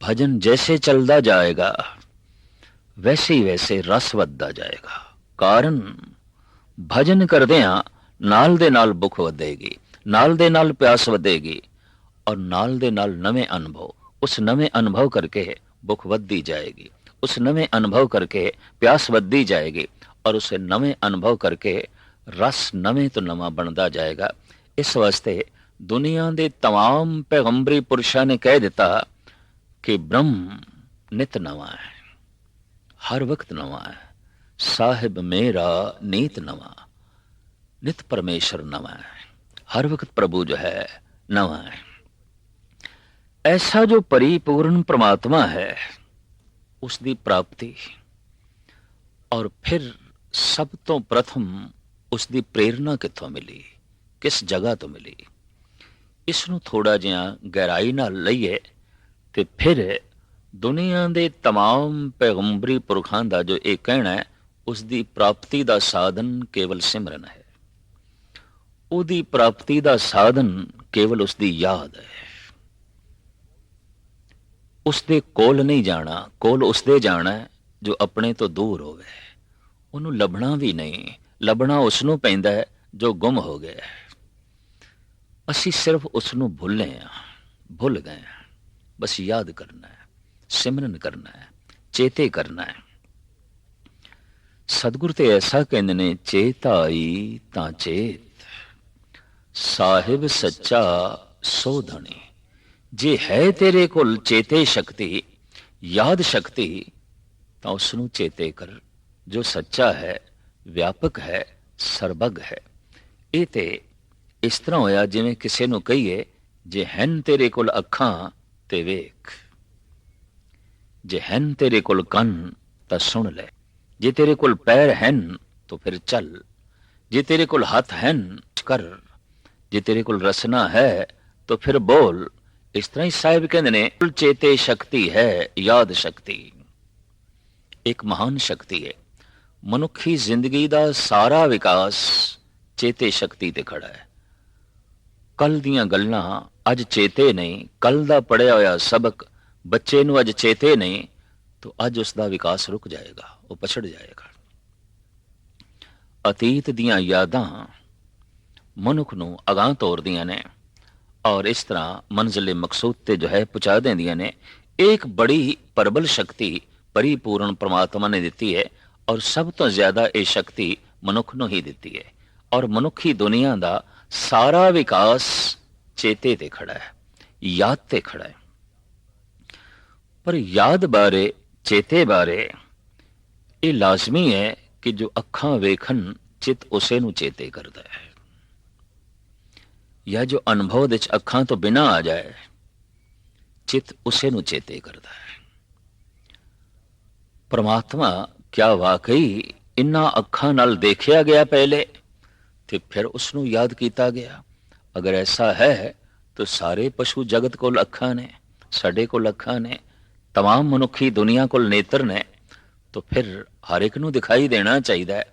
ਭਜਨ ਜੈਸੇ ਚੱਲਦਾ ਜਾਏਗਾ ਵੈਸੇ ਹੀ ਵੈਸੇ ਰਸ ਵੱਧਦਾ ਜਾਏਗਾ ਕਾਰਨ ਭਜਨ ਕਰਦਿਆਂ ਨਾਲ ਦੇ ਨਾਲ ਭੁੱਖ ਵਧੇਗੀ ਨਾਲ ਦੇ ਨਾਲ ਪਿਆਸ ਵਧੇਗੀ ਔਰ ਨਾਲ ਦੇ ਨਾਲ ਨਵੇਂ ਅਨੁਭਵ ਉਸ ਨਵੇਂ ਅਨੁਭਵ ਕਰਕੇ ਭੁੱਖ ਵੱਧਦੀ ਜਾਏਗੀ ਉਸ ਨਵੇਂ ਅਨੁਭਵ ਕਰਕੇ ਪਿਆਸ ਵੱਧਦੀ ਜਾਏਗੀ ਔਰ ਉਸੇ ਨਵੇਂ ਅਨੁਭਵ ਕਰਕੇ ਰਸ ਨਵੇਂ ਤੋਂ ਨਵਾਂ ਬਣਦਾ ਜਾਏਗਾ ਇਸ ਵਾਸਤੇ ਦੁਨੀਆ ਦੇ तमाम ਪੈਗੰਬਰੀ ਪੁਰਸ਼ਾਂ ਨੇ ਕਹਿ ਦਿੱਤਾ ਕਿ ਬ੍ਰਹਮ ਨਿਤ ਨਵਾਂ ਹੈ ਹਰ ਵਕਤ ਨਵਾਂ ਹੈ ਸਾਹਿਬ ਮੇਰਾ ਨੀਤ ਨਵਾਂ ਨਿਤ ਪਰਮੇਸ਼ਰ ਨਵਾਂ ਹੈ ਹਰ ਵਕਤ ਪ੍ਰਭੂ ਜੋ ਹੈ ਨਵਾਂ ਹੈ ਐਸਾ ਜੋ ਪਰਿਪੂਰਨ ਪ੍ਰਮਾਤਮਾ ਹੈ ਉਸ ਦੀ ਪ੍ਰਾਪਤੀ ਔਰ ਫਿਰ ਸਭ ਤੋਂ ਪ੍ਰਥਮ ਉਸ ਦੀ ਪ੍ਰੇਰਣਾ ਕਿੱਥੋਂ ਮਿਲੀ ਕਿਸ ਜਗ੍ਹਾ ਤੋਂ ਮਿਲੀ ਇਸ ਨੂੰ ਥੋੜਾ ਜਿਹਾ ਗਹਿਰਾਈ ਨਾਲ ਲਈਏ ਤੇ ਫਿਰ ਦੁਨੀਆ ਦੇ तमाम ਪੈਗੰਬਰੀ ਪੁਰਖਾਂ ਦਾ ਜੋ ਇਹ ਕਹਿਣਾ ਹੈ ਉਸ ਦੀ ਪ੍ਰਾਪਤੀ ਦਾ ਸਾਧਨ ਕੇਵਲ ਸਿਮਰਨ ਹੈ ਉਹਦੀ ਪ੍ਰਾਪਤੀ ਦਾ ਸਾਧਨ ਕੇਵਲ ਉਸ ਦੀ ਯਾਦ ਹੈ ਉਸ ਦੇ ਕੋਲ ਨਹੀਂ ਜਾਣਾ ਕੋਲ ਉਸ ਦੇ ਜਾਣਾ ਹੈ ਜੋ ਆਪਣੇ ਤੋਂ ਦੂਰ ਹੋਵੇ ਉਹਨੂੰ ਲੱਭਣਾ ਵੀ ਨਹੀਂ ਲੱਭਣਾ ਉਸ ਨੂੰ ਪੈਂਦਾ ਹੈ ਜੋ ਗੁੰਮ ਹੋ ਗਿਆ ਹੈ ਅਸੀਂ ਸਿਰਫ ਉਸ ਨੂੰ ਭੁੱਲੇ ਆ ਭੁੱਲ ਗਏ ਆ ਬਸ ਯਾਦ ਕਰਨਾ ਹੈ, ਸਿਮਰਨ ਕਰਨਾ ਹੈ, ਚੇਤੇ ਕਰਨਾ ਹੈ। ਸਤਿਗੁਰ ਤੇ ਐਸਾ ਕਹਿੰਦੇ ਨੇ, ਚੇਤਾਈ ਤਾਂ ਚੇਤ, ਸਾਹਿਬ ਸੱਚਾ ਸੋਧਣੀ ਜੇ ਹੈ ਤੇਰੇ ਕੋਲ ਚੇਤੇ ਸ਼ਕਤੀ, ਯਾਦ ਸ਼ਕਤੀ, ਤਾਂ ਉਸ ਨੂੰ ਚੇਤੇ ਕਰ। ਜੋ ਸੱਚਾ ਹੈ, ਵਿਆਪਕ ਹੈ, ਸਰਬਗ ਹੈ। ਇਹ ਤੇ ਇਸ ਤਰ੍ਹਾਂ ਹੋਇਆ ਜਿਵੇਂ ਕਿਸੇ ਨੂੰ ਕਹੀਏ, ਜੇ ਹਨ ਤੇਰੇ ਕੋਲ ਅੱਖਾਂ ਤੇ ਵੇਖ ਜੇ ਹਨ ਤੇਰੇ ਕੋਲ ਕੰਨ ਤਾਂ ਸੁਣ ਲੈ ਜੇ ਤੇਰੇ ਕੋਲ ਪੈਰ ਹਨ ਤਾਂ ਫਿਰ ਚੱਲ ਜੇ ਤੇਰੇ ਕੋਲ ਹੱਥ ਹਨ ਕਰ ਜੇ ਤੇਰੇ ਕੋਲ ਰਸਨਾ ਹੈ ਤਾਂ ਫਿਰ ਬੋਲ ਇਸ ਤਰ੍ਹਾਂ ਹੀ ਸਾਹਿਬ ਕਹਿੰਦੇ ਨੇ ਚੇਤੇ ਸ਼ਕਤੀ ਹੈ ਯਾਦ ਸ਼ਕਤੀ ਇੱਕ ਮਹਾਨ ਸ਼ਕਤੀ ਹੈ ਮਨੁੱਖੀ ਜ਼ਿੰਦਗੀ ਦਾ ਸਾਰਾ ਵਿਕਾਸ ਚੇਤੇ ਸ਼ਕਤੀ ਤੇ ਖੜਾ ਹੈ ਕੱਲ ਦੀਆਂ ਗੱਲਾਂ ਅੱਜ ਚੇਤੇ ਨਹੀਂ, ਕੱਲ ਦਾ ਪੜਿਆ ਹੋਇਆ ਸਬਕ ਬੱਚੇ ਨੂੰ ਅੱਜ ਚੇਤੇ ਨਹੀਂ, ਤਾਂ ਅੱਜ ਉਸ ਦਾ ਵਿਕਾਸ ਰੁਕ ਜਾਏਗਾ, ਉਹ ਪਛੜ ਜਾਏਗਾ। ਅਤੀਤ ਦੀਆਂ ਯਾਦਾਂ ਮਨੁੱਖ ਨੂੰ ਅਗਾਹ ਤੋਰਦੀਆਂ ਨੇ ਔਰ ਇਸ ਤਰ੍ਹਾਂ ਮੰਜ਼ਿਲ ਮਕਸੂਦ ਤੇ ਜੋ ਹੈ ਪਹੁੰਚਾ ਦਿੰਦੀਆਂ ਨੇ। ਇੱਕ ਬੜੀ ਪ੍ਰਬਲ ਸ਼ਕਤੀ ਪਰਿਪੂਰਨ ਪ੍ਰਮਾਤਮਾ ਨੇ ਦਿੱਤੀ ਹੈ ਔਰ ਸਭ ਤੋਂ ਜ਼ਿਆਦਾ ਇਹ ਸ਼ਕਤੀ ਮਨੁੱਖ ਨੂੰ ਹੀ ਦਿੱਤੀ ਹੈ। ਔਰ ਮਨੁੱਖੀ ਦੁਨੀਆ ਦਾ ਸਾਰਾ ਵਿਕਾਸ ਚੇਤੇ ਤੇ ਖੜਾ ਹੈ, ਯਾਦ ਤੇ ਖੜਾ ਹੈ। ਪਰ ਯਾਦ ਬਾਰੇ, ਚੇਤੇ ਬਾਰੇ ਇਹ ਲਾਜ਼ਮੀ ਹੈ ਕਿ ਜੋ ਅੱਖਾਂ ਵੇਖਣ, ਚਿਤ ਉਸੇ ਨੂੰ ਚੇਤੇ ਕਰਦਾ ਹੈ। ਜਾਂ ਜੋ ਅਨੁਭਵ ਵਿੱਚ ਅੱਖਾਂ ਤੋਂ ਬਿਨਾ ਆ ਜਾਏ, ਚਿਤ ਉਸੇ ਨੂੰ ਚੇਤੇ ਕਰਦਾ ਹੈ। ਪਰਮਾਤਮਾ ਕਿਆ ਵਾਕਈ ਇਨ੍ਹਾਂ ਅੱਖਾਂ ਨਾਲ ਦੇਖਿਆ ਗਿਆ ਪਹਿਲੇ? ਤੇ ਫਿਰ ਉਸ ਨੂੰ ਯਾਦ ਕੀਤਾ ਗਿਆ ਅਗਰ ਐਸਾ ਹੈ ਤਾਂ ਸਾਰੇ ਪਸ਼ੂ ਜਗਤ ਕੋਲ ਅੱਖਾਂ ਨੇ ਸਾਡੇ ਕੋਲ ਅੱਖਾਂ ਨੇ तमाम ਮਨੁੱਖੀ ਦੁਨੀਆ ਕੋਲ ਨੇਤਰ ਨੇ ਤਾਂ ਫਿਰ ਹਰ ਇੱਕ ਨੂੰ ਦਿਖਾਈ ਦੇਣਾ ਚਾਹੀਦਾ ਹੈ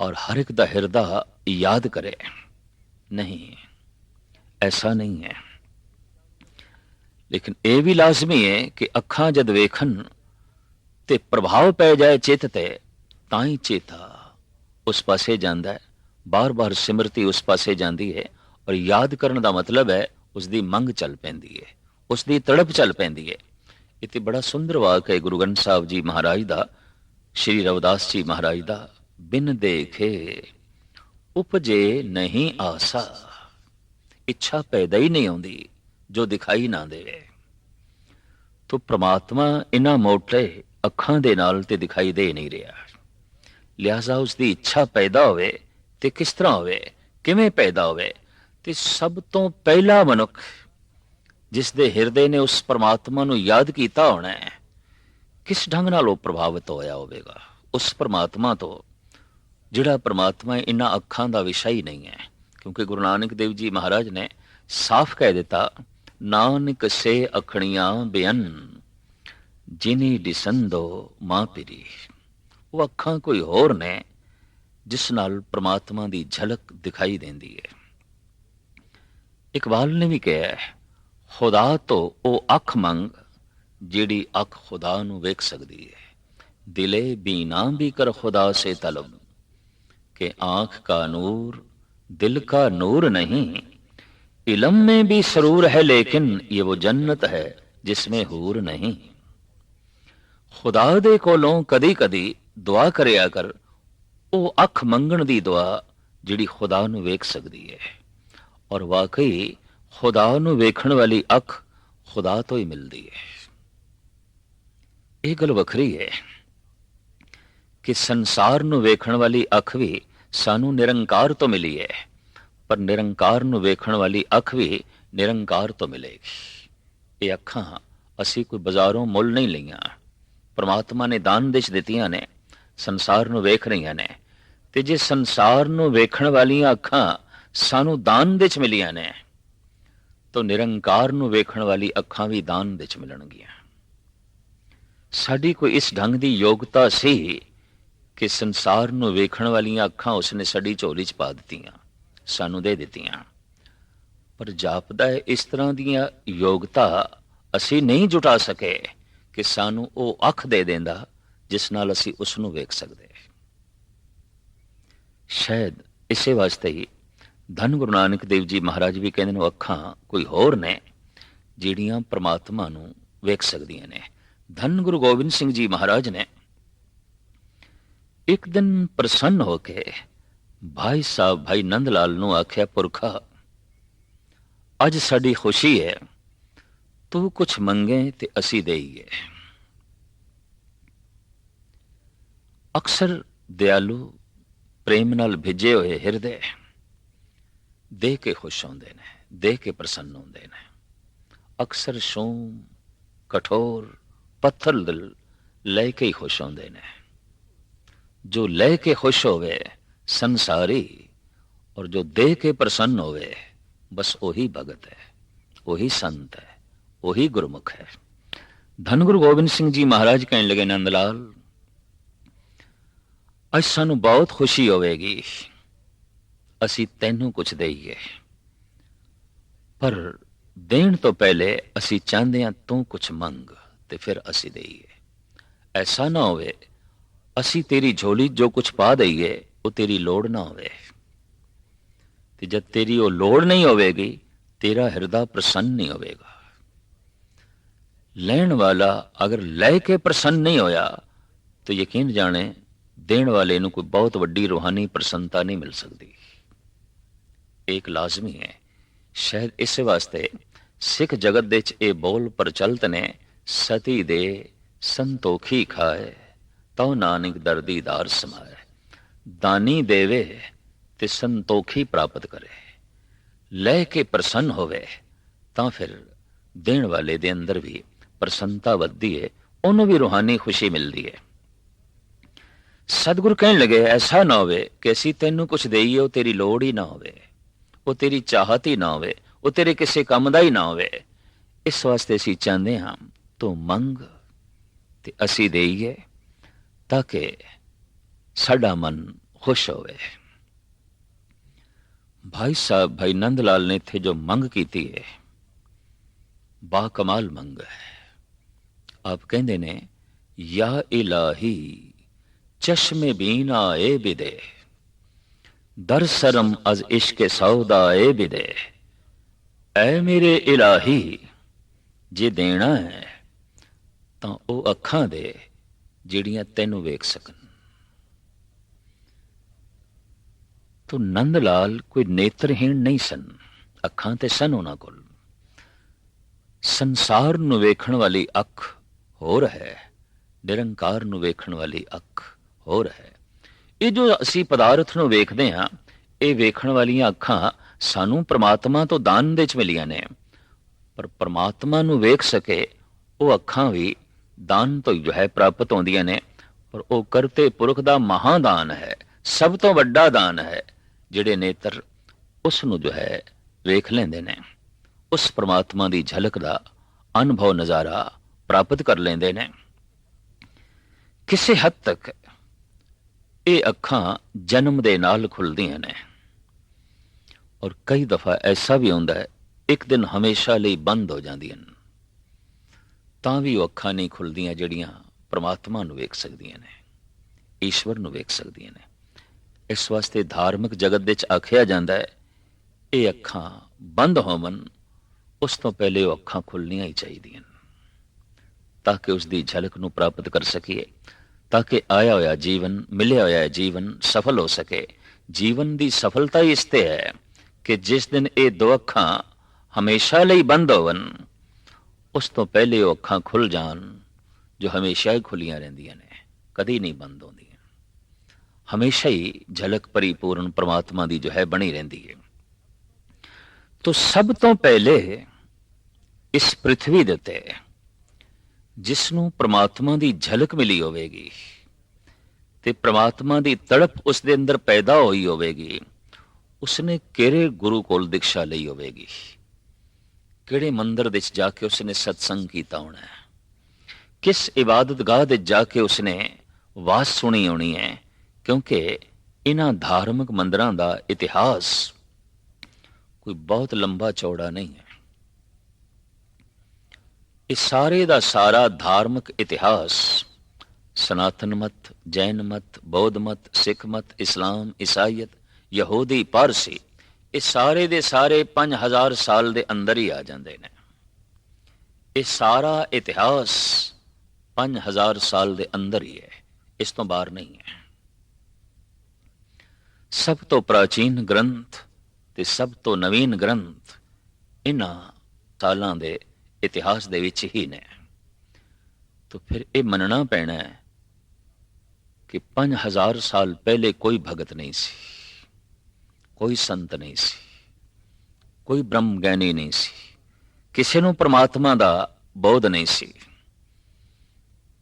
ਔਰ ਹਰ ਇੱਕ ਦਾ ਹਿਰਦਾ ਯਾਦ ਕਰੇ ਨਹੀਂ ਐਸਾ ਨਹੀਂ ਹੈ ਲੇਕਿਨ ਇਹ ਵੀ ਲਾਜ਼ਮੀ ਹੈ ਕਿ ਅੱਖਾਂ ਜਦ ਵੇਖਣ ਤੇ ਪ੍ਰਭਾਵ ਪੈ ਜਾਏ ਚਿੱਤ ਤੇ ਤਾਂ ਹੀ ਚੇਤਾ ਉਸ ਪਾਸੇ ਜਾਂਦਾ ਹੈ ਬਾਰ-ਬਾਰ ਸਿਮਰਤੀ ਉਸ ਪਾਸੇ ਜਾਂਦੀ ਹੈ ਔਰ ਯਾਦ ਕਰਨ ਦਾ ਮਤਲਬ ਹੈ ਉਸ ਦੀ ਮੰਗ ਚੱਲ ਪੈਂਦੀ ਹੈ ਉਸ ਦੀ ਤੜਪ ਚੱਲ ਪੈਂਦੀ ਹੈ। ਇਹ ਤੇ ਬੜਾ ਸੁੰਦਰ ਵਾਕ ਹੈ ਗੁਰੂ ਗ੍ਰੰਥ ਸਾਹਿਬ ਜੀ ਮਹਾਰਾਜ ਦਾ, ਸ਼੍ਰੀ ਰਵਿਦਾਸ ਜੀ ਮਹਾਰਾਜ ਦਾ, ਬਿਨ ਦੇਖੇ ਉਪਜੇ ਨਹੀਂ ਆਸਾ। ਇੱਛਾ ਪੈਦਾ ਹੀ ਨਹੀਂ ਆਉਂਦੀ ਜੋ ਦਿਖਾਈ ਨਾ ਦੇਵੇ। ਤੋ ਪ੍ਰਮਾਤਮਾ ਇਨਾ ਮੋਟੇ ਅੱਖਾਂ ਦੇ ਨਾਲ ਤੇ ਦਿਖਾਈ ਦੇ ਨਹੀਂ ਰਿਹਾ। ਲਿਆਜ਼ਾ ਉਸ ਦੀ ਇੱਛਾ ਪੈਦਾ ਹੋਵੇ ਤੇ ਕਿਸ ਤਰ੍ਹਾਂ ਹੋਵੇ, ਕਿਵੇਂ ਪੈਦਾ ਹੋਵੇ, ਤੇ ਸਭ ਤੋਂ ਪਹਿਲਾ ਮਨੁੱਖ ਜਿਸ ਦੇ ਹਿਰਦੇ ਨੇ ਉਸ ਪਰਮਾਤਮਾ ਨੂੰ ਯਾਦ ਕੀਤਾ ਹੋਣਾ ਹੈ, ਕਿਸ ਢੰਗ ਨਾਲ ਉਹ ਪ੍ਰਭਾਵਿਤ ਹੋਇਆ ਹੋਵੇਗਾ? ਉਸ ਪਰਮਾਤਮਾ ਤੋਂ, ਜਿਹੜਾ ਪਰਮਾਤਮਾ ਇਹਨਾਂ ਅੱਖਾਂ ਦਾ ਵਿਸ਼ਾ ਹੀ ਨਹੀਂ ਹੈ, ਕਿਉਂਕਿ ਗੁਰੂ ਨਾਨਕ ਦੇਵ ਜੀ ਮਹਾਰਾਜ ਨੇ ਸਾਫ਼ ਕਹਿ ਦਿੱਤਾ, ਨਾਨਕ ਸੇ ਅਖਣੀਆਂ ਬਿਆਨ ਜਿਨੀ ਦਿਸੰਦੋ ਮਾਂ ਪਿਰੀ ਉਹ ਅੱਖਾਂ ਕੋਈ ਹੋਰ ਨੇ ਜਿਸ ਨਾਲ ਪ੍ਰਮਾਤਮਾ ਦੀ ਝਲਕ ਦਿਖਾਈ ਦਿੰਦੀ ਹੈ ਇਕਬਾਲ ਨੇ ਵੀ ਕਿਹਾ ਖੁਦਾ ਤੋਂ ਉਹ ਅੱਖ ਮੰਗ ਜਿਹੜੀ ਅੱਖ ਖੁਦਾ ਨੂੰ ਵੇਖ ਸਕਦੀ ਹੈ ਦਿਲੇ ਬੀਨਾ ਵੀ ਕਰ ਖੁਦਾ ਸੇ ਤਲਬ ਕਿ आंख का नूर दिल का नूर नहीं इलम में भी सरूर है लेकिन ये वो जन्नत है जिसमें हूर नहीं ਖੁਦਾ ਦੇ ਕੋਲੋਂ ਕਦੀ ਕਦੀ ਦੁਆ ਕਰਿਆ ਕਰ ਉਹ ਅੱਖ ਮੰਗਣ ਦੀ ਦੁਆ ਜਿਹੜੀ ਖੁਦਾ ਨੂੰ ਵੇਖ ਸਕਦੀ ਹੈ। ਔਰ ਵਾਕਈ ਖੁਦਾ ਨੂੰ ਵੇਖਣ ਵਾਲੀ ਅੱਖ ਖੁਦਾ ਤੋਂ ਹੀ ਮਿਲਦੀ ਹੈ। ਇਹ ਗੱਲ ਵੱਖਰੀ ਹੈ ਕਿ ਸੰਸਾਰ ਨੂੰ ਵੇਖਣ ਵਾਲੀ ਅੱਖ ਵੀ ਸਾਨੂੰ ਨਿਰੰਕਾਰ ਤੋਂ ਮਿਲੀ ਹੈ, ਪਰ ਨਿਰੰਕਾਰ ਨੂੰ ਵੇਖਣ ਵਾਲੀ ਅੱਖ ਵੀ ਨਿਰੰਕਾਰ ਤੋਂ ਮਿਲੇਗੀ। ਇਹ ਅੱਖਾਂ ਅਸੀਂ ਕੋਈ ਬਾਜ਼ਾਰੋਂ ਮੁੱਲ ਨਹੀਂ ਲਈਆਂ। ਪ੍ਰਮਾਤਮਾ ਨੇ ਦਾਨ ਦੇਸ਼ ਦਿੱਤੀਆਂ ਨੇ, ਸੰਸਾਰ ਨੂੰ ਵੇਖ ਰਹੀਆਂ ਨੇ। ਤੇ ਜੇ ਸੰਸਾਰ ਨੂੰ ਵੇਖਣ ਵਾਲੀਆਂ ਅੱਖਾਂ ਸਾਨੂੰ ਦਾਨ ਦੇ ਚ ਮਿਲੀਆਂ ਨੇ, ਤਾਂ ਨਿਰੰਕਾਰ ਨੂੰ ਵੇਖਣ ਵਾਲੀ ਅੱਖਾਂ ਵੀ ਦਾਨ ਦੇ ਚ ਮਿਲਣਗੀਆਂ। ਸਾਡੀ ਕੋਈ ਇਸ ਢੰਗ ਦੀ ਯੋਗਤਾ ਸੀ ਕਿ ਸੰਸਾਰ ਨੂੰ ਵੇਖਣ ਵਾਲੀਆਂ ਅੱਖਾਂ ਉਸਨੇ ਸਾਡੀ ਝੋਲੀ 'ਚ ਪਾ ਦਿੱਤੀਆਂ, ਸਾਨੂੰ ਦੇ ਦਿੱਤੀਆਂ। ਪਰ ਜਾਪਦਾ ਹੈ ਇਸ ਤਰ੍ਹਾਂ ਦੀਆਂ ਯੋਗਤਾ ਅਸੀਂ ਨਹੀਂ ਜੁਟਾ ਸਕੇ ਕਿ ਸਾਨੂੰ ਉਹ ਅੱਖ ਦੇ ਦਿੰਦਾ ਜਿਸ ਨਾਲ ਅਸੀਂ ਉਸ ਨੂੰ ਵੇਖ ਸਕਦੇ। ਸ਼ਾਇਦ ਇਸੇ ਵਾਸਤੇ ਹੀ ਧੰਨ ਗੁਰੂ ਨਾਨਕ ਦੇਵ ਜੀ ਮਹਾਰਾਜ ਵੀ ਕਹਿੰਦੇ ਨੇ ਅੱਖਾਂ ਕੋਈ ਹੋਰ ਨੇ ਜਿਹੜੀਆਂ ਪ੍ਰਮਾਤਮਾ ਨੂੰ ਵੇਖ ਸਕਦੀਆਂ ਨੇ। ਧੰਨ ਗੁਰੂ ਗੋਬਿੰਦ ਸਿੰਘ ਜੀ ਮਹਾਰਾਜ ਨੇ ਇੱਕ ਦਿਨ ਪ੍ਰਸੰਨ ਹੋ ਕੇ ਭਾਈ ਸਾਹਿਬ ਭਾਈ ਨੰਦ ਲਾਲ ਨੂੰ ਆਖਿਆ, ਪੁਰਖਾ, ਅੱਜ ਸਾਡੀ ਖੁਸ਼ੀ ਹੈ, ਤੂੰ ਕੁਝ ਮੰਗੇ ਤੇ ਅਸੀਂ ਦੇਈਏ। ਅਕਸਰ ਦਿਆਲੂ ਪ੍ਰੇਮ ਨਾਲ ਭਿੱਜੇ ਹੋਏ ਹਿਰਦੇ ਦੇ ਕੇ ਖੁਸ਼ ਹੁੰਦੇ ਨੇ ਦੇ ਕੇ ਪ੍ਰਸੰਨ ਹੁੰਦੇ ਨੇ। ਅਕਸਰ ਸ਼ੂਮ ਕਠੋਰ, ਪੱਥਰ ਦਿਲ ਲੈ ਕੇ ਹੀ ਖੁਸ਼ ਹੁੰਦੇ ਨੇ। ਜੋ ਲੈ ਕੇ ਖੁਸ਼ ਹੋਵੇ ਸੰਸਾਰੀ ਔਰ ਜੋ ਦੇ ਕੇ ਪ੍ਰਸੰਨ ਹੋਵੇ, ਬਸ ਉਹੀ ਭਗਤ ਹੈ, ਉਹੀ ਸੰਤ ਹੈ, ਉਹੀ ਗੁਰਮੁਖ ਹੈ। ਧੰਨ ਗੁਰੂ ਗੋਬਿੰਦ ਸਿੰਘ ਜੀ ਮਹਾਰਾਜ ਕਹਿਣ ਲਗੇ ਨੰਦ ਲਾਲ ਅੱਜ ਸਾਨੂੰ ਬਹੁਤ ਖੁਸ਼ੀ ਹੋਵੇਗੀ। ਅਸੀਂ ਤੈਨੂੰ ਕੁਝ ਦੇਈਏ। ਪਰ ਦੇਣ ਤੋਂ ਪਹਿਲੇ ਅਸੀਂ ਚਾਹੁੰਦੇ ਹਾਂ ਤੂੰ ਕੁਝ ਮੰਗ ਤੇ ਫਿਰ ਅਸੀਂ ਦੇਈਏ। ਐਸਾ ਨਾ ਹੋਵੇ, ਅਸੀਂ ਤੇਰੀ ਝੋਲੀ ਜੋ ਕੁਝ ਪਾ ਦਈਏ, ਉਹ ਤੇਰੀ ਲੋੜ ਨਾ ਹੋਵੇ। ਤੇ ਜਦ ਤੇਰੀ ਉਹ ਲੋੜ ਨਹੀਂ ਹੋਵੇਗੀ, ਤੇਰਾ ਹਿਰਦਾ ਪ੍ਰਸੰਨ ਨਹੀਂ ਹੋਵੇਗਾ। ਲੈਣ ਵਾਲਾ ਅਗਰ ਲੈ ਕੇ ਪ੍ਰਸੰਨ ਨਹੀਂ ਹੋਇਆ, ਤਾਂ ਯਕੀਨ ਜਾਣੇ ਦੇਣ ਵਾਲੇ ਨੂੰ ਕੋਈ ਬਹੁਤ ਵੱਡੀ ਰੂਹਾਨੀ ਪ੍ਰਸੰਨਤਾ ਨਹੀਂ ਮਿਲ ਸਕਦੀ। ਇੱਕ ਲਾਜ਼ਮੀ ਹੈ। ਸ਼ਾਇਦ ਇਸੇ ਵਾਸਤੇ ਸਿੱਖ ਜਗਤ ਦੇ ਵਿੱਚ ਇਹ ਬੋਲ ਪ੍ਰਚਲਿਤ ਨੇ, ਸਤੀ ਦੇ ਸੰਤੋਖੀ ਖਾਏ, ਤਉ ਨਾਨਕ ਦਰਦੀਦਾਰ ਸਮਾਏ। ਦਾਨੀ ਦੇਵੇ ਤੇ ਸੰਤੋਖੀ ਪ੍ਰਾਪਤ ਕਰੇ। ਲੈ ਕੇ ਪ੍ਰਸੰਨ ਹੋਵੇ, ਤਾਂ ਫਿਰ ਦੇਣ ਵਾਲੇ ਦੇ ਅੰਦਰ ਵੀ ਪ੍ਰਸੰਨਤਾ ਵੱਧਦੀ ਹੈ ਉਹਨੂੰ ਵੀ ਰੂਹਾਨੀ ਖੁਸ਼ੀ ਮਿਲਦੀ ਹੈ ਸਤਿਗੁਰ ਕਹਿਣ ਲੱਗੇ, ਐਸਾ ਨਾ ਹੋਵੇ ਕਿ ਅਸੀਂ ਤੈਨੂੰ ਕੁਝ ਦੇਈਏ, ਉਹ ਤੇਰੀ ਲੋੜ ਹੀ ਨਾ ਹੋਵੇ। ਉਹ ਤੇਰੀ ਚਾਹਤ ਹੀ ਨਾ ਹੋਵੇ, ਉਹ ਤੇਰੇ ਕਿਸੇ ਕੰਮ ਦਾ ਹੀ ਨਾ ਹੋਵੇ। ਇਸ ਵਾਸਤੇ ਅਸੀਂ ਚਾਹੁੰਦੇ ਹਾਂ, ਤੂੰ ਮੰਗ ਤੇ ਅਸੀਂ ਦੇਈਏ ਤਾਂ ਕਿ ਸਾਡਾ ਮਨ ਖੁਸ਼ ਹੋਵੇ। ਭਾਈ ਸਾਹਿਬ, ਭਾਈ ਨੰਦ ਲਾਲ ਨੇ ਇੱਥੇ ਜੋ ਮੰਗ ਕੀਤੀ ਹੈ ਬਾ ਕਮਾਲ ਮੰਗ ਹੈ। ਆਪ ਕਹਿੰਦੇ ਨੇ, ਯਾ ਇਲਾਹੀ ਚਸ਼ਮੇ ਬੀਨਾ ਏ ਬਿਦੇ ਦਰ ਸਰਮ ਅਜ਼ ਇਸ਼ਕ ਸੌਦਾ ਏ ਬਿਦੇ ਐ ਮੇਰੇ ਇਲਾਹੀ ਜੇ ਦੇਣਾ ਹੈ ਤਾਂ ਉਹ ਅੱਖਾਂ ਦੇ ਜਿਹੜੀਆਂ ਤੈਨੂੰ ਵੇਖ ਸਕਣ ਤੋ ਨੰਦ ਲਾਲ ਕੋਈ ਨੇਤਰਹੀਣ ਨਹੀਂ ਸਨ ਅੱਖਾਂ ਤੇ ਸਨ ਉਹਨਾਂ ਕੋਲ ਸੰਸਾਰ ਨੂੰ ਵੇਖਣ ਵਾਲੀ ਅੱਖ ਹੋਰ ਹੈ ਨਿਰੰਕਾਰ ਨੂੰ ਵੇਖਣ ਵਾਲੀ ਅੱਖ ਹੋਰ ਹੈ। ਇਹ ਜੋ ਅਸੀਂ ਪਦਾਰਥ ਨੂੰ ਵੇਖਦੇ ਹਾਂ, ਇਹ ਵੇਖਣ ਵਾਲੀਆਂ ਅੱਖਾਂ ਸਾਨੂੰ ਪ੍ਰਮਾਤਮਾ ਤੋਂ ਦਾਨ ਦੇ ਚ ਮਿਲੀਆਂ ਨੇ। ਪਰ ਪ੍ਰਮਾਤਮਾ ਨੂੰ ਵੇਖ ਸਕੇ, ਉਹ ਅੱਖਾਂ ਵੀ ਦਾਨ ਤੋਂ ਜੋ ਹੈ ਪ੍ਰਾਪਤ ਹੁੰਦੀਆਂ ਨੇ। ਪਰ ਉਹ ਕਰਤੇ ਪੁਰਖ ਦਾ ਮਹਾਦਾਨ ਹੈ, ਸਭ ਤੋਂ ਵੱਡਾ ਦਾਨ ਹੈ, ਜਿਹੜੇ ਨੇਤਰ ਉਸ ਨੂੰ ਜੋ ਹੈ ਵੇਖ ਲੈਂਦੇ ਨੇ। ਉਸ ਪ੍ਰਮਾਤਮਾ ਦੀ ਝਲਕ ਦਾ ਅਨੁਭਵ ਨਜ਼ਾਰਾ ਪ੍ਰਾਪਤ ਕਰ ਲੈਂਦੇ ਨੇ। ਕਿਸੇ ਹੱਦ ਤੱਕ ਇਹ ਅੱਖਾਂ ਜਨਮ ਦੇ ਨਾਲ ਖੁੱਲਦੀਆਂ ਨੇ। ਔਰ ਕਈ ਦਫਾ ਐਸਾ ਵੀ ਹੁੰਦਾ ਹੈ, ਇੱਕ ਦਿਨ ਹਮੇਸ਼ਾ ਲਈ ਬੰਦ ਹੋ ਜਾਂਦੀਆਂ ਨੇ। ਤਾਂ ਵੀ ਉਹ ਅੱਖਾਂ ਨਹੀਂ ਖੁੱਲਦੀਆਂ ਜਿਹੜੀਆਂ ਪ੍ਰਮਾਤਮਾ ਨੂੰ ਵੇਖ ਸਕਦੀਆਂ ਨੇ, ਈਸ਼ਵਰ ਨੂੰ ਵੇਖ ਸਕਦੀਆਂ ਨੇ। ਇਸ ਵਾਸਤੇ ਧਾਰਮਿਕ ਜਗਤ ਵਿੱਚ ਆਖਿਆ ਜਾਂਦਾ ਹੈ, ਇਹ ਅੱਖਾਂ ਬੰਦ ਹੋਵਨ ਉਸ ਤੋਂ ਪਹਿਲੇ ਉਹ ਅੱਖਾਂ ਖੁੱਲਣੀਆਂ ਹੀ ਚਾਹੀਦੀਆਂ ਤਾਂ ਕਿ ਉਸ ਦੀ ਝਲਕ ਨੂੰ ਪ੍ਰਾਪਤ ਕਰ ਸਕੀਏ। ਤਾਂ ਕਿ ਆਇਆ ਹੋਇਆ ਜੀਵਨ, ਮਿਲਿਆ ਹੋਇਆ ਜੀਵਨ ਸਫਲ ਹੋ ਸਕੇ। ਜੀਵਨ ਦੀ ਸਫਲਤਾ ਇਸ ਤੇ ਹੈ ਕਿ ਜਿਸ ਦਿਨ ਇਹ ਦੋ ਅੱਖਾਂ ਹਮੇਸ਼ਾ ਲਈ ਬੰਦ ਹੋਵਨ, ਉਸ ਤੋਂ ਪਹਿਲੇ ਉਹ ਅੱਖਾਂ ਖੁੱਲ ਜਾਣ ਜੋ ਹਮੇਸ਼ਾ ਹੀ ਖੁੱਲੀਆਂ ਰਹਿੰਦੀਆਂ ਨੇ, ਕਦੀ ਨਹੀਂ ਬੰਦ ਹੁੰਦੀਆਂ। ਹਮੇਸ਼ਾ ਹੀ ਝਲਕ ਪਰਿਪੂਰਨ ਪ੍ਰਮਾਤਮਾ ਦੀ ਜੋ ਹੈ ਬਣੀ ਰਹਿੰਦੀ ਹੈ। ਤੋ ਸਭ ਤੋਂ ਪਹਿਲੇ ਇਸ ਪ੍ਰithvi ਦੇ ਉੱਤੇ ਜਿਸ ਨੂੰ ਪ੍ਰਮਾਤਮਾ ਦੀ ਝਲਕ ਮਿਲੀ ਹੋਵੇਗੀ ਤੇ ਪ੍ਰਮਾਤਮਾ ਦੀ ਤੜਪ ਉਸ ਦੇ ਅੰਦਰ ਪੈਦਾ ਹੋਈ ਹੋਵੇਗੀ, ਉਸਨੇ ਕਿਹੜੇ ਗੁਰੂ ਕੋਲ ਦੀਕਸ਼ਾ ਲਈ ਹੋਵੇਗੀ? ਕਿਹੜੇ ਮੰਦਰ ਵਿੱਚ ਜਾ ਕੇ ਉਸਨੇ ਸਤਸੰਗ ਕੀਤਾ ਹੋਣਾ ਹੈ? ਕਿਸ ਇਬਾਦਤਗਾਹ ਦੇ ਜਾ ਕੇ ਉਸਨੇ ਵਾਸ ਸੁਣੀ ਹੋਣੀ ਹੈ? ਕਿਉਂਕਿ ਇਹਨਾਂ ਧਾਰਮਿਕ ਮੰਦਰਾਂ ਦਾ ਇਤਿਹਾਸ ਕੋਈ ਬਹੁਤ ਲੰਬਾ ਚੌੜਾ ਨਹੀਂ ਹੈ। ਇਹ ਸਾਰੇ ਦਾ ਸਾਰਾ ਧਾਰਮਿਕ ਇਤਿਹਾਸ, ਸਨਾਤਨ ਮਤ, ਜੈਨ ਮਤ, ਬੌਧ ਮਤ, ਸਿੱਖ ਮਤ, ਇਸਲਾਮ, ਈਸਾਈਅਤ, ਯਹੂਦੀ, ਪਾਰਸੀ, ਇਹ ਸਾਰੇ ਦੇ ਸਾਰੇ 5000 ਸਾਲ ਦੇ ਅੰਦਰ ਹੀ ਆ ਜਾਂਦੇ ਨੇ। ਇਹ ਸਾਰਾ ਇਤਿਹਾਸ 5000 ਸਾਲ ਦੇ ਅੰਦਰ ਹੀ ਹੈ, ਇਸ ਤੋਂ ਬਾਹਰ ਨਹੀਂ ਹੈ। ਸਭ ਤੋਂ ਪ੍ਰਾਚੀਨ ਗ੍ਰੰਥ ਤੇ ਸਭ ਤੋਂ ਨਵੀਨ ਗ੍ਰੰਥ ਇਹਨਾਂ ਸਾਲਾਂ ਦੇ ਇਤਿਹਾਸ ਦੇ ਵਿੱਚ ਹੀ ਨੇ। ਤਾਂ ਫਿਰ ਇਹ ਮੰਨਣਾ ਪੈਣਾ ਹੈ ਕਿ 5000 ਸਾਲ ਪਹਿਲੇ ਕੋਈ ਭਗਤ ਨਹੀਂ ਸੀ, ਕੋਈ ਸੰਤ ਨਹੀਂ ਸੀ, ਕੋਈ ਬ੍ਰਹਮ ਗਿਆਨੀ ਨਹੀਂ ਸੀ, ਕਿਸੇ ਨੂੰ ਪ੍ਰਮਾਤਮਾ ਦਾ ਬੋਧ ਨਹੀਂ ਸੀ।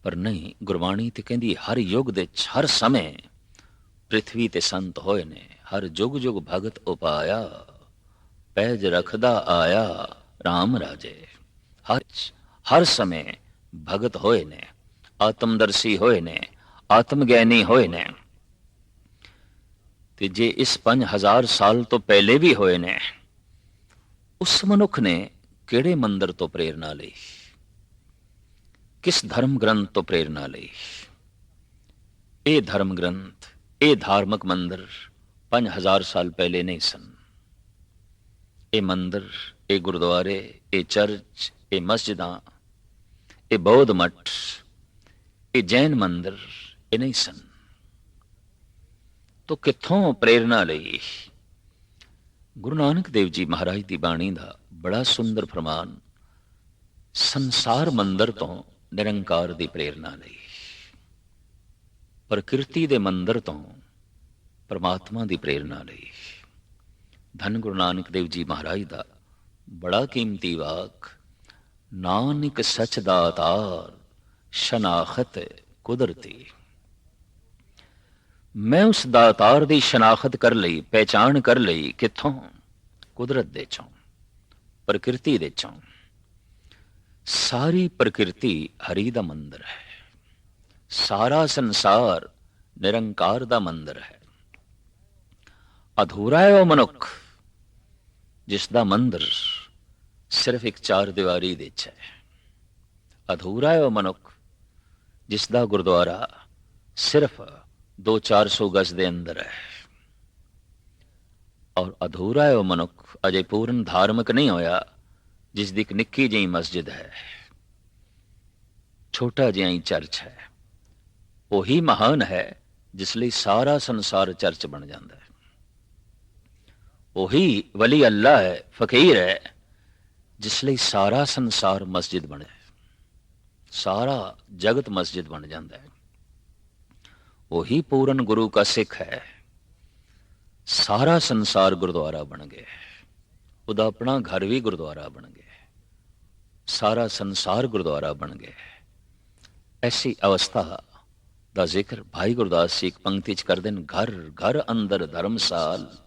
ਪਰ ਨਹੀਂ, ਗੁਰਬਾਣੀ ਤੇ ਕਹਿੰਦੀ ਹਰ ਯੁੱਗ ਦੇ ਹਰ ਸਮੇਂ ਪ੍ਰithvi ਤੇ ਸੰਤ ਹੋਏ ਨੇ। ਹਰ ਜੁਗ ਜੁਗ ਭਗਤ ਉਪਾਇਆ, ਪੈਜ ਰਖਦਾ ਆਇਆ RAM ਰਾਜੇ। ਹਰ ਹਰ ਸਮੇਂ ਭਗਤ ਹੋਏ ਨੇ ਆਤਮਦਰਸ਼ੀ ਹੋਏ ਨੇ ਆਤਮ ਗਿਆਨੀ ਹੋਏ ਨੇ ਤੇ ਜੇ ਇਸ 5000 ਸਾਲ ਤੋਂ ਪਹਿਲੇ ਵੀ ਹੋਏ ਨੇ ਉਸ ਮਨੁੱਖ ਨੇ ਕਿਹੜੇ ਮੰਦਰ ਤੋਂ ਪ੍ਰੇਰਣਾ ਲਈ ਕਿਸ ਧਰਮ ਗ੍ਰੰਥ ਤੋਂ ਪ੍ਰੇਰਣਾ ਲਈ ਇਹ ਧਰਮ ਗ੍ਰੰਥ ਇਹ ਧਾਰਮਿਕ ਮੰਦਰ 5000 ਸਾਲ ਪਹਿਲੇ ਨਹੀਂ ਸਨ ਇਹ ਮੰਦਰ ਇਹ ਗੁਰਦੁਆਰੇ ਇਹ ਚਰਚ ਇਹ ਮਸਜਿਦਾਂ, ਇਹ ਬੌਧ ਮਠ, ਇਹ ਜੈਨ ਮੰਦਰ, ਇਹ ਨਹੀਂ ਸਨ। ਤੋ ਕਿੱਥੋਂ ਪ੍ਰੇਰਣਾ ਲਈ? ਗੁਰੂ ਨਾਨਕ ਦੇਵ ਜੀ ਮਹਾਰਾਜ ਦੀ ਬਾਣੀ ਦਾ ਬੜਾ ਸੁੰਦਰ ਫਰਮਾਨ, ਸੰਸਾਰ ਮੰਦਰ ਤੋਂ ਨਿਰੰਕਾਰ ਦੀ ਪ੍ਰੇਰਣਾ ਲਈ। ਪ੍ਰਕਿਰਤੀ ਦੇ ਮੰਦਰ ਤੋਂ ਪਰਮਾਤਮਾ ਦੀ ਪ੍ਰੇਰਣਾ ਲਈ। ਧੰਨ ਗੁਰੂ ਨਾਨਕ ਦੇਵ ਜੀ ਮਹਾਰਾਜ ਦਾ ਬੜਾ ਕੀਮਤੀ ਵਾਕ ਨਾਨਕ ਸਚ ਦਾਤਾਰ ਸ਼ਨਾਖਤ ਕੁਦਰਤੀ। ਮੈਂ ਉਸ ਦਾਤਾਰ ਦੀ ਸ਼ਨਾਖਤ ਕਰ ਲਈ, ਪਹਿਚਾਣ ਕਰ ਲਈ ਕਿੱਥੋਂ? ਕੁਦਰਤ ਦੇ ਚੋਂ, ਪ੍ਰਕਿਰਤੀ ਦੇ ਚੋਂ। ਸਾਰੀ ਪ੍ਰਕਿਰਤੀ ਹਰੀ ਦਾ ਮੰਦਰ ਹੈ। ਸਾਰਾ ਸੰਸਾਰ ਨਿਰੰਕਾਰ ਦਾ ਮੰਦਰ ਹੈ। ਅਧੂਰਾ ਹੈ ਉਹ ਮਨੁੱਖ, ਜਿਸ ਦਾ ਮੰਦਰ ਸਿਰਫ ਇੱਕ ਚਾਰ ਦੀਵਾਰੀ ਵਿੱਚ ਹੈ। ਅਧੂਰਾ ਹੈ ਉਹ ਮਨੁੱਖ, ਜਿਸ ਦਾ ਗੁਰਦੁਆਰਾ ਸਿਰਫ 2-400 ਗਜ਼ ਦੇ ਅੰਦਰ ਹੈ। ਔਰ ਅਧੂਰਾ ਹੈ ਉਹ ਮਨੁੱਖ, ਅਜੇ ਪੂਰਨ ਧਾਰਮਿਕ ਨਹੀਂ ਹੋਇਆ, ਜਿਸ ਦੀ ਇੱਕ ਨਿੱਕੀ ਜਿਹੀ ਮਸਜਿਦ ਹੈ। ਛੋਟਾ ਜਿਹਾ ਹੀ ਚਰਚ ਹੈ। ਉਹੀ ਮਹਾਨ ਹੈ, ਜਿਸ ਲਈ ਸਾਰਾ ਸੰਸਾਰ ਚਰਚ ਬਣ ਜਾਂਦਾ ਹੈ। ਉਹੀ ਵਲੀ ਅੱਲਾ ਹੈ, ਫਕੀਰ ਹੈ ਜਿਸ ਲਈ ਸਾਰਾ ਸੰਸਾਰ ਮਸਜਿਦ ਬਣੇ ਸਾਰਾ ਜਗਤ ਮਸਜਿਦ ਬਣ ਜਾਂਦਾ ਹੈ। ਉਹੀ ਪੂਰਨ ਗੁਰੂ ਦਾ ਸਿੱਖ ਹੈ। ਸਾਰਾ ਸੰਸਾਰ ਗੁਰਦੁਆਰਾ ਬਣ ਗਿਆ ਉਹਦਾ ਆਪਣਾ ਘਰ ਵੀ ਗੁਰਦੁਆਰਾ ਬਣ ਗਿਆ ਸਾਰਾ ਸੰਸਾਰ ਗੁਰਦੁਆਰਾ ਬਣ ਗਿਆ ਐਸੀ ਅਵਸਥਾ ਦਾ ਜ਼ਿਕਰ ਭਾਈ ਗੁਰਦਾਸ ਜੀ ਇੱਕ ਪੰਕਤੀ ਚ ਕਰਦੇ ਨੇ, ਘਰ ਘਰ ਅੰਦਰ ਧਰਮਸਾਲ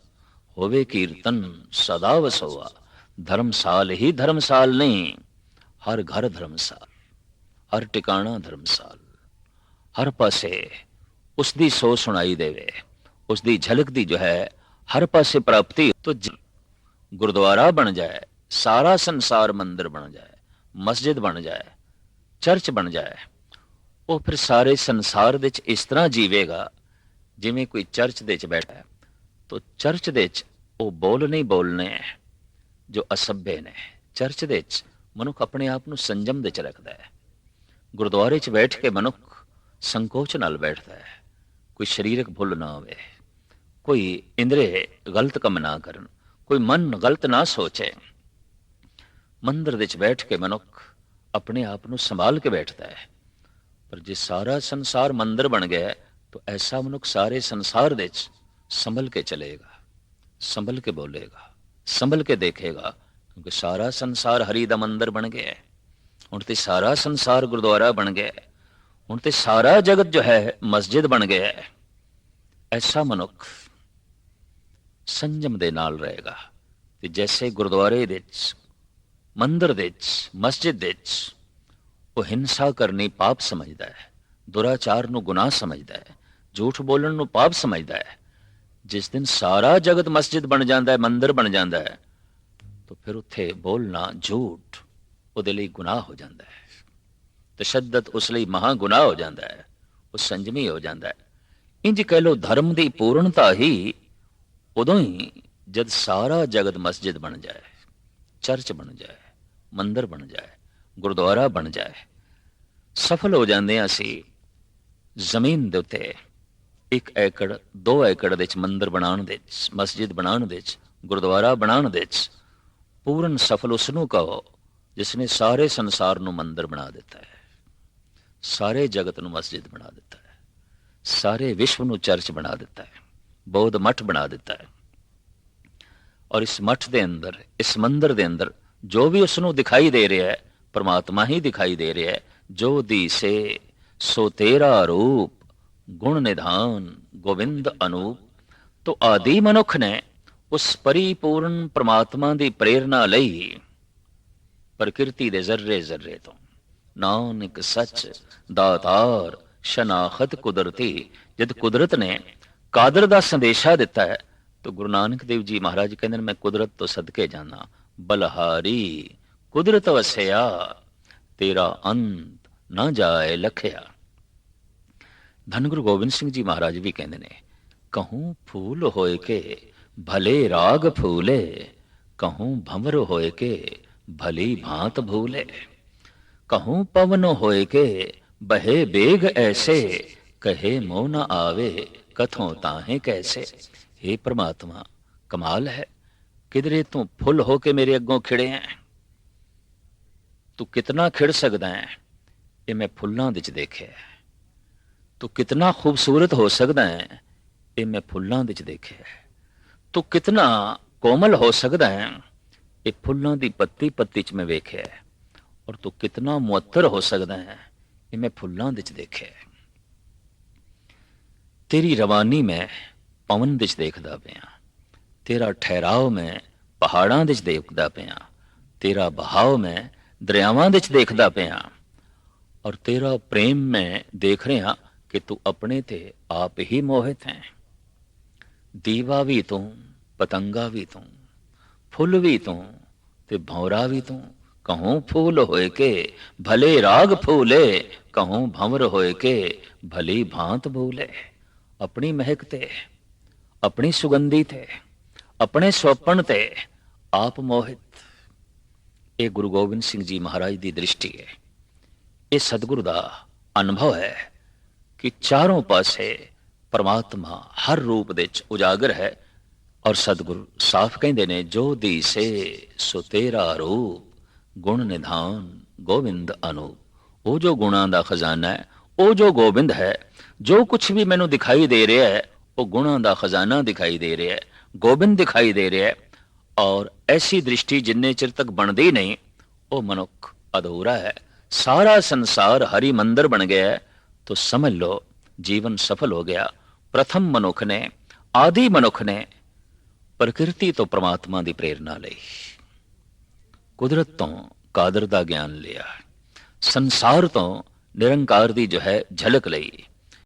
ਹੋਵੇ ਕੀਰਤਨ ਸਦਾ ਵਸੋਆ। ਧਰਮਸਾਲ ਹੀ ਧਰਮਸਾਲ ਨਹੀਂ। ਹਰ ਘਰ ਧਰਮਸਾਲ, ਹਰ ਟਿਕਾਣਾ ਧਰਮਸਾਲ। ਹਰ ਪਾਸੇ ਉਸ ਦੀ ਸੋ ਸੁਣਾਈ ਦੇਵੇ ਉਸ ਦੀ ਝਲਕ ਦੀ ਜੋ ਹੈ, ਹਰ ਪਾਸੇ ਪ੍ਰਾਪਤੀ ਤੋ ਗੁਰਦੁਆਰਾ ਬਣ ਜਾਏ, ਸਾਰਾ ਸੰਸਾਰ ਮੰਦਰ ਬਣ ਜਾਏ, ਮਸਜਿਦ ਬਣ ਜਾਏ, ਚਰਚ ਬਣ ਜਾਏ, ਉਹ ਫਿਰ ਸਾਰੇ ਸੰਸਾਰ ਵਿੱਚ ਇਸ ਤਰ੍ਹਾਂ ਜੀਵੇਗਾ, ਜਿਵੇਂ ਕੋਈ ਚਰਚ ਦੇ ਵਿੱਚ ਬੈਠਾ ਹੈ। ਤੋ ਚਰਚ ਦੇ ਵਿੱਚ ਉਹ ਬੋਲ ਨਹੀਂ ਬੋਲਨੇ ਜੋ ਅਸਭ्य ਨੇ, ਚਰਚ ਦੇ ਵਿੱਚ ਮਨੁੱਖ ਆਪਣੇ ਆਪ ਨੂੰ ਸੰਜਮ ਦੇ ਚ ਰੱਖਦਾ ਹੈ। ਗੁਰਦੁਆਰੇ 'ਚ ਬੈਠ ਕੇ ਮਨੁੱਖ ਸੰਕੋਚ ਨਾਲ ਬੈਠਦਾ ਹੈ। ਕੋਈ ਸਰੀਰਕ ਭੁੱਲ ਨਾ ਹੋਵੇ, ਕੋਈ ਇੰਦਰੇ ਗਲਤ ਕੰਮ ਨਾ ਕਰਨ, ਕੋਈ ਮਨ ਗਲਤ ਨਾ ਸੋਚੇ। ਮੰਦਰ ਦੇ ਵਿੱਚ ਬੈਠ ਕੇ ਮਨੁੱਖ ਆਪਣੇ ਆਪ ਨੂੰ ਸੰਭਾਲ ਕੇ ਬੈਠਦਾ ਹੈ। ਪਰ ਜੇ ਸਾਰਾ ਸੰਸਾਰ ਮੰਦਰ ਬਣ ਗਿਆ ਤਾਂ ਐਸਾ ਮਨੁੱਖ ਸਾਰੇ ਸੰਸਾਰ ਦੇ ਵਿੱਚ ਸੰਭਲ ਕੇ ਚਲੇਗਾ, ਸੰਭਲ ਕੇ ਬੋਲੇਗਾ। ਸੰਭਲ ਕੇ ਦੇਖੇਗਾ ਕਿਉਂਕਿ ਸਾਰਾ ਸੰਸਾਰ ਹਰੀ ਦਾ ਮੰਦਰ ਬਣ ਗਿਆ ਹੈ ਹੁਣ ਤੇ ਸਾਰਾ ਸੰਸਾਰ ਗੁਰਦੁਆਰਾ ਬਣ ਗਿਆ ਹੈ ਹੁਣ ਤੇ ਸਾਰਾ ਜਗਤ ਜੋ ਹੈ ਮਸਜਿਦ ਬਣ ਗਿਆ ਹੈ ਐਸਾ ਮਨੁੱਖ ਸੰਜਮ ਦੇ ਨਾਲ ਰਹੇਗਾ ਤੇ ਜੈਸੇ ਗੁਰਦੁਆਰੇ ਦੇ ਵਿੱਚ ਮੰਦਰ ਦੇ ਵਿੱਚ ਮਸਜਿਦ ਦੇ ਵਿੱਚ ਉਹ ਹਿੰਸਾ ਕਰਨੀ ਪਾਪ ਸਮਝਦਾ ਹੈ ਦੁਰਾਚਾਰ ਨੂੰ ਗੁਨਾਹ ਸਮਝਦਾ ਹੈ ਝੂਠ ਬੋਲਣ ਨੂੰ ਪਾਪ ਸਮਝਦਾ ਹੈ ਜਿਸ ਦਿਨ ਸਾਰਾ ਜਗਤ ਮਸਜਿਦ ਬਣ ਜਾਂਦਾ ਹੈ, ਮੰਦਰ ਬਣ ਜਾਂਦਾ ਹੈ, ਤਾਂ ਫਿਰ ਉੱਥੇ ਬੋਲਣਾ ਝੂਠ ਉਹਦੇ ਲਈ ਗੁਨਾਹ ਹੋ ਜਾਂਦਾ ਹੈ। ਤਸ਼ੱਦਦ ਉਸ ਲਈ ਮਹਾ ਗੁਨਾਹ ਹੋ ਜਾਂਦਾ ਹੈ, ਉਹ ਸੰਜਮੀ ਹੋ ਜਾਂਦਾ ਹੈ। ਇੰਜ ਕਹਿ ਲੋ ਧਰਮ ਦੀ ਪੂਰਨਤਾ ਹੀ ਉਦੋਂ ਹੀ ਜਦ ਸਾਰਾ ਜਗਤ ਮਸਜਿਦ ਬਣ ਜਾਏ, ਚਰਚ ਬਣ ਜਾਏ, ਮੰਦਰ ਬਣ ਜਾਏ, ਗੁਰਦੁਆਰਾ ਬਣ ਜਾਏ, ਸਫਲ ਹੋ ਜਾਂਦੇ ਹਾਂ ਅਸੀਂ ਜ਼ਮੀਨ ਦੇ ਉੱਤੇ। 1 ਏਕੜ 2 ਏਕੜ ਦੇ ਵਿੱਚ ਮੰਦਰ ਬਣਾਉਣ ਦੇ ਵਿੱਚ, ਮਸਜਿਦ ਬਣਾਉਣ ਦੇ ਵਿੱਚ, ਗੁਰਦੁਆਰਾ ਬਣਾਉਣ ਦੇ ਵਿੱਚ ਪੂਰਨ ਸਫਲ ਉਸ ਨੂੰ ਕਹੋ ਜਿਸ ਨੇ ਸਾਰੇ ਸੰਸਾਰ ਨੂੰ ਮੰਦਰ ਬਣਾ ਦਿੱਤਾ ਹੈ। ਸਾਰੇ ਜਗਤ ਨੂੰ ਮਸਜਿਦ ਬਣਾ ਦਿੱਤਾ ਹੈ। ਸਾਰੇ ਵਿਸ਼ਵ ਨੂੰ ਚਰਚ ਬਣਾ ਦਿੱਤਾ ਹੈ। ਬੌਧ ਮਠ ਬਣਾ ਦਿੱਤਾ ਹੈ। ਔਰ ਇਸ ਮਠ ਦੇ ਅੰਦਰ, ਇਸ ਮੰਦਰ ਦੇ ਅੰਦਰ ਜੋ ਵੀ ਉਸ ਨੂੰ ਦਿਖਾਈ ਦੇ ਰਿਹਾ ਹੈ, ਪਰਮਾਤਮਾ ਹੀ ਦਿਖਾਈ ਦੇ ਰਿਹਾ ਹੈ, ਜੋ ਦੀਸੇ ਸੋ ਤੇਰਾ ਰੂਪ ਗੁਣ ਨਿਧਾਨ ਗੋਬਿੰਦ ਅਨੂਪ, ਤੋਂ ਆਦੀ ਮਨੁੱਖ ਨੇ ਉਸ ਪਰਿਪੂਰਨ ਪ੍ਰਮਾਤਮਾ ਦੀ ਪ੍ਰੇਰਣਾ ਲਈ ਪ੍ਰਕਿਰਤੀ ਦੇ ਜ਼ਰਰੇ ਜ਼ਰਰੇ ਤੋਂ। ਨਾਨਕ ਸੱਚ ਦਾਤਾਰ ਸ਼ਨਾਖਤ ਕੁਦਰਤੀ, ਜਦ ਕੁਦਰਤ ਨੇ ਕਾਦਰ ਦਾ ਸੰਦੇਸ਼ਾ ਦਿੱਤਾ ਹੈ, ਤਾਂ ਗੁਰੂ ਨਾਨਕ ਦੇਵ ਜੀ ਮਹਾਰਾਜ ਕਹਿੰਦੇ ਨੇ, ਮੈਂ ਕੁਦਰਤ ਤੋਂ ਸਦਕੇ ਜਾਣਾ ਬਲਹਾਰੀ ਕੁਦਰਤ ਵਸਿਆ, ਤੇਰਾ ਅੰਤ ਨਾ ਜਾਏ ਲਖਿਆ। ਧੰਨ ਗੁਰੂ ਗੋਬਿੰਦ ਸਿੰਘ ਜੀ ਮਹਾਰਾਜ ਵੀ ਕਹਿੰਦੇ ਨੇ, ਕਹੂੰ ਫੂਲ ਹੋਏ ਕੇ, ਭਲੇ ਰਾਗ ਫੂਲੇ, ਕਹੂੰ ਭੰਵਰ ਹੋਏ ਕੇ, ਭਲੀ ਭਾਂਤ ਭੂਲੇ, ਕਹੂੰ ਪਵਨ ਹੋਏ ਕੇ, ਬਹੇ ਬੇਗ ਐਸੇ, ਕਹੇ ਮੋਹ ਨ ਆਵੇ, ਕਥੋਂ ਤਾਹੇ ਕੈਸੇ हे ਪ੍ਰਮਾਤਮਾ, ਕਮਾਲ ਹੈ, ਕਿਧਰੇ ਤੂੰ ਫੁੱਲ ਹੋ ਕੇ ਮੇਰੇ ਅੱਗੋਂ ਖਿੜੇ ਹੈ ਤੂੰ ਕਿਤਨਾ ਖਿੜ ਸਕਦਾ ਹੈ ਇਹ ਮੈਂ ਫੁੱਲਾਂ ਵਿੱਚ ਦੇਖਿਆ ਤੂੰ ਕਿਤਨਾ ਖੂਬਸੂਰਤ ਹੋ ਸਕਦਾ ਹੈ, ਇਹ ਮੈਂ ਫੁੱਲਾਂ ਵਿੱਚ ਦੇਖਿਆ ਤੂੰ ਕਿਤਨਾ ਕੋਮਲ ਹੋ ਸਕਦਾ ਹੈ, ਇਹ ਫੁੱਲਾਂ ਦੀ ਪੱਤੀ ਪੱਤੀ 'ਚ ਮੈਂ ਵੇਖਿਆ ਔਰ ਤੂੰ ਕਿਤਨਾ ਮੁਅੱਤਰ ਹੋ ਸਕਦਾ ਹੈ, ਇਹ ਮੈਂ ਫੁੱਲਾਂ ਵਿੱਚ ਦੇਖਿਆ ਤੇਰੀ ਰਵਾਨੀ ਮੈਂ ਪਵਨ ਵਿੱਚ ਦੇਖਦਾ ਪਿਆ। ਤੇਰਾ ਠਹਿਰਾਓ ਮੈਂ ਪਹਾੜਾਂ ਵਿੱਚ ਦੇਖਦਾ ਪਿਆ। ਤੇਰਾ ਬਹਾਵ ਮੈਂ ਦਰਿਆਵਾਂ ਵਿੱਚ ਦੇਖਦਾ ਪਿਆ। ਔਰ ਤੇਰਾ ਪ੍ਰੇਮ ਮੈਂ ਦੇਖ ਰਿਹਾ ਕਿ ਤੂੰ ਆਪਣੇ ਤੇ ਆਪ ਹੀ ਮੋਹਿਤ ਹੈ। ਦੀਵਾ ਵੀ ਤੂੰ, ਪਤੰਗਾ ਵੀ ਤੂੰ, ਫੁੱਲ ਵੀ ਤੂੰ ਤੇ ਭੌਰਾ ਵੀ ਤੂੰ। ਕਹੂੰ ਫੂਲ ਹੋਏ ਕੇ, ਭਲੇ ਰਾਗ ਫੂਲੇ। ਕਹੂੰ ਭੰਵਰ ਹੋਏ ਕੇ, ਭਲੀ ਭਾਂਤ ਭੂਲੇ। ਆਪਣੀ ਮਹਿਕ ਤੇ, ਆਪਣੀ ਸੁਗੰਧੀ ਤੇ, ਆਪਣੇ ਸੋਪਣ ਤੇ ਆਪ ਮੋਹਿਤ। ਇਹ ਗੁਰੂ ਗੋਬਿੰਦ ਸਿੰਘ ਜੀ ਮਹਾਰਾਜ ਦੀ ਦ੍ਰਿਸ਼ਟੀ ਹੈ। ਇਹ ਸਤਿਗੁਰ ਦਾ ਅਨੁਭਵ ਹੈ। ਕਿ ਚਾਰੋਂ ਪਾਸੇ ਪਰਮਾਤਮਾ ਹਰ ਰੂਪ ਦੇ ਵਿੱਚ ਉਜਾਗਰ ਹੈ ਔਰ ਸਤਿਗੁਰੂ ਸਾਫ਼ ਕਹਿੰਦੇ ਨੇ, ਜੋ ਦੀਸੇ, ਸੋ ਤੇਰਾ ਰੂਪ, ਗੁਣ ਨਿਧਾਨ ਗੋਬਿੰਦ ਅਨੂਪ ਉਹ ਜੋ ਗੁਣਾਂ ਦਾ ਖਜ਼ਾਨਾ ਹੈ, ਉਹ ਜੋ ਗੋਬਿੰਦ ਹੈ, ਜੋ ਕੁਝ ਵੀ ਮੈਨੂੰ ਦਿਖਾਈ ਦੇ ਰਿਹਾ ਹੈ, ਉਹ ਗੁਣਾਂ ਦਾ ਖਜ਼ਾਨਾ ਦਿਖਾਈ ਦੇ ਰਿਹਾ ਹੈ, ਗੋਬਿੰਦ ਦਿਖਾਈ ਦੇ ਰਿਹਾ ਹੈ। ਔਰ ਐਸੀ ਦ੍ਰਿਸ਼ਟੀ ਜਿੰਨੇ ਚਿਰ ਤੱਕ ਬਣਦੀ ਨਹੀਂ, ਉਹ ਮਨੁੱਖ ਅਧੂਰਾ ਹੈ। ਸਾਰਾ ਸੰਸਾਰ ਹਰੀ ਮੰਦਰ ਬਣ ਗਿਆ ਹੈ। ਤਾਂ ਸਮਝ ਲਓ ਜੀਵਨ ਸਫਲ ਹੋ ਗਿਆ ਪ੍ਰਥਮ ਮਨੁੱਖ ਨੇ ਆਦੀ ਮਨੁੱਖ ਨੇ ਪ੍ਰਕਿਰਤੀ ਤੋਂ ਪ੍ਰਮਾਤਮਾ ਦੀ ਪ੍ਰੇਰਣਾ ਲਈ ਕੁਦਰਤ ਤੋਂ ਕਾਦਰ ਦਾ ਗਿਆਨ ਲਿਆ ਸੰਸਾਰ ਤੋਂ ਨਿਰੰਕਾਰ ਦੀ ਜੋ ਹੈ ਝਲਕ ਲਈ